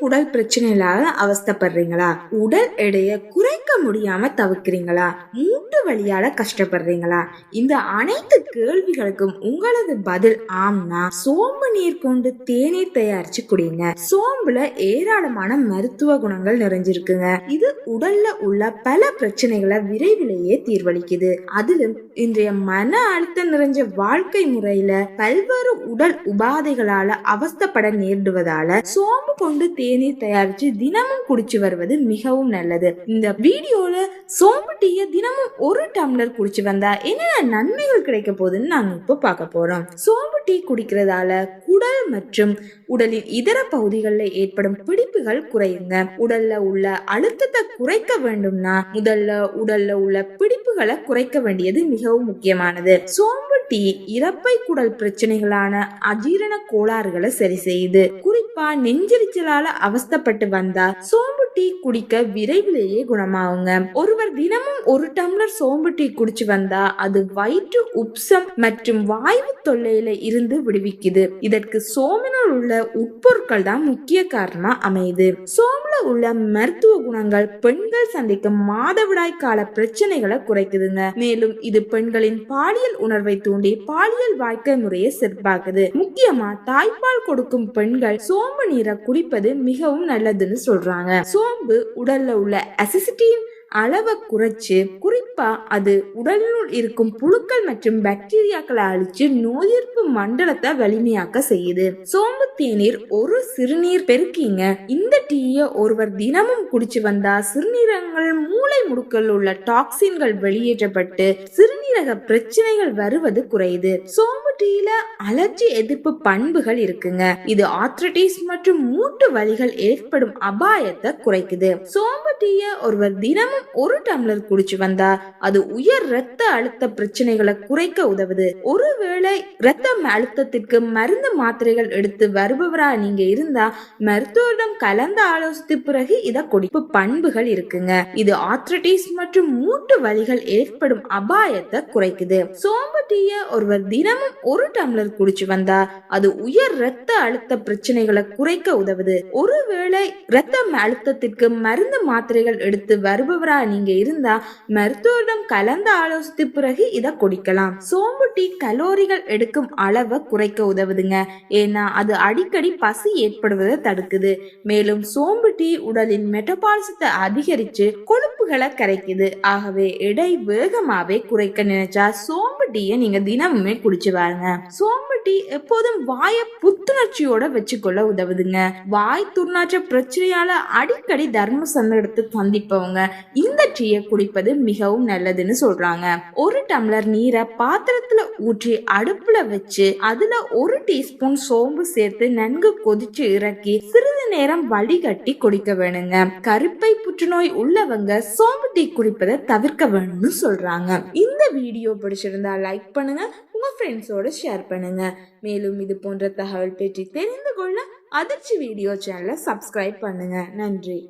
குடல் பிரச்சனைகளால அவஸ்தைப்படுறீங்களா? உடல் எடையை குறைக்க முடியாம தவிர்க்கிறீங்களா? வழியால கஷ்டப்படுறீங்களா? இந்த அனைத்து கேள்விகளுக்கும் உங்களது பதில் ஆம்னா சோம்பு நீர் கொண்டு தேநீர் தயாரிச்சு குடிங்க. சோம்புல ஏராளமான மருத்துவ குணங்கள் நிறைஞ்சிருக்குங்க. இது உடல்ல உள்ள பல பிரச்சனைகளை விரைவிலேயே தீர்வளிக்குது. அதிலும் இன்றைய மன அழுத்தம் நிறைஞ்ச வாழ்க்கை முறையில பல்வேறு உடல் உபாதைகளால அவஸ்தைப்பட நேரிடுவதால சோம்பு கொண்டு தேநீர் தயாரிச்சு தினமும் குடிச்சு வருவது மிகவும் நல்லது. இந்த வீடியோல சோம்பு டீயை தினமும் ஒரு டம்ளர் குடிச்சு வந்தா என்னென்ன நன்மைகள் கிடைக்க போகுதுன்னு நாங்க இப்போ பார்க்க போறோம். சோம்பு டீ குடிக்கிறதால குடல் மற்றும் உடலின் இதர பகுதிகளில் ஏற்படும் பிடிப்புகள் குறையுங்க. உடல்ல உள்ள அழுத்தத்தை குறைக்க வேண்டும்னா முதல்ல உடல்ல உள்ள பிடிப்புகளை குறைக்க வேண்டியது மிகவும் முக்கியமானது. சோம்பு டீ இறப்பை குடல் பிரச்சனைகளான அஜீரண கோளாறுகளை சரி செய்யுது. குறிப்பா நெஞ்செரிச்சலால அவஸ்தைப்பட்டு வந்தா சோம்பு டீ குடிக்க விரைவிலேயே குணமாகுங்க. ஒருவர் தினமும் ஒரு டம்ளர் சோம்பு டீ குடிச்சு வந்தா அது வயிற்று உப்சம் மற்றும் வாய்வு தொல்லையில இருந்து விடுவிக்குது. இதற்கு சோமினுள் உள்ள உட்பொருட்கள் தான் முக்கிய காரணமா அமையுது. சோம்புல உள்ள மருத்துவ குணங்கள் பெண்கள் சந்திக்கும் மாதவிடாய் கால பிரச்சனைகளை குறைக்குதுங்க. மேலும் இது பெண்களின் பாலியல் உணர்வை தூண்டி பாலியல் வாழ்க்கை முறையை சிறப்பாக்குது முக்கியமா தாய்ப்பால் கொடுக்கும் பெண்கள் சோம்பு நீரை குடிப்பது மிகவும் நல்லதுன்னு சொல்றாங்க. சோம்பு உடல்ல உள்ள அசிசிட்டின் அளவை குறைச்சு குறிப்பா அது உடலினுள் இருக்கும் புழுக்கள் மற்றும் பாக்டீரியாக்களை அழிச்சு நோயெதிர்ப்பு மண்டலத்தை வலிமையாக்க செய்யுது. சோம்பு தேநீர் ஒரு சிறுநீர் பெருக்கிங்க. இந்த டீயை ஒருவர் தினமும் குடிச்சு வந்தா சிறுநீரகங்கள் மூளை முடுக்கல் உள்ள டாக்ஸின்கள் வெளியேற்றப்பட்டு சிறுநீரக பிரச்சனைகள் வருவது குறையுது. சோம்பு டீல அலர்ஜி எதிர்ப்பு பண்புகள் இருக்குங்க. இது ஆர்த்ரட்டிஸ் மற்றும் மூட்டு வலிகள் ஏற்படும் அபாயத்தை குறைக்குது. சோம்பு டீய ஒருவர் தினமும் ஒரு டம்ளர் குடிச்சு வந்தா அது உயர் ரத்த அழுத்த பிரச்சனைகளை குறைக்க உதவுது. ஒருவேளை ரத்த அழுத்தத்திற்கு மருந்து மாத்திரைகள் எடுத்து வருபவரா நீங்க இருந்தா மருத்துவரிடம் கலந்து ஆலோசித்த பிறகு இத குடிப்பு பண்புகள் இருக்குங்க. இது ஆர்த்ரட்டிஸ் மற்றும் மூட்டு வலிகள் ஏற்படும் அபாயத்தை குறைக்குது. சோம்பு டீய ஒருவர் தினமும் ஒரு டம்ளர் குடிச்சு வந்தா அது உயர் ரத்த அழுத்த பிரச்சனைகளை குறைக்க உதவுது. ஒருவேளை ரத்த அழுத்தத்திற்கு மருந்து மாத்திரைகள் எடுத்து வருபவரா நீங்க இருந்தா மருத்துவரிடம் கலந்து ஆலோசித்து பிறகு இதை குடிக்கலாம். சோம்பு டீ கலோரிகள் எடுக்கும் அளவை குறைக்க உதவுதுங்க. ஏன்னா அது அடிக்கடி பசி ஏற்படுவதை தடுக்குது. மேலும் சோம்பு டீ உடலின் மெட்டபாலிசத்தை அதிகரிச்சு கொழுப்புகளை கரைக்குது. ஆகவே எடை வேகமாவே குறைக்க நினைச்சா சோம்பு டீயை நீங்க தினமுமே குடிச்சு பாருங்க. சோம்பு டீ எப்போதும் வாய புத்துணர்ச்சியோட வச்சுக்கொள்ள உதவுதுங்க. வாய் துர்நாற்ற பிரச்சனையால அடிக்கடி தர்ம சந்தடத்தை சந்திப்பவங்க இந்த டீயை குடிப்பது மிகவும் நல்லதுன்னு சொல்றாங்க. ஒரு டம்ளர் நீரை பாத்திரத்துல ஊற்றி அடுப்புல வச்சு அதுல ஒரு டீஸ்பூன் சோம்பு சேர்த்து நன்கு கொதிச்சு இறக்கி சிறிது நேரம் வடிகட்டி குடிக்க வேணுங்க. கருப்பை புற்றுநோய் உள்ளவங்க சோம்பு டீ குடிப்பதை தவிர்க்க வேணும்னு சொல்றாங்க. இந்த வீடியோ பிடிச்சிருந்தா லைக் பண்ணுங்க உங்க ஃப்ரெண்ட்ஸோட ஷேர் பண்ணுங்க. மேலும் இது போன்ற தகவல் பற்றி தெரிந்து கொள்ள அதிர்ச்சி வீடியோ சேனலை சப்ஸ்கிரைப் பண்ணுங்க. நன்றி.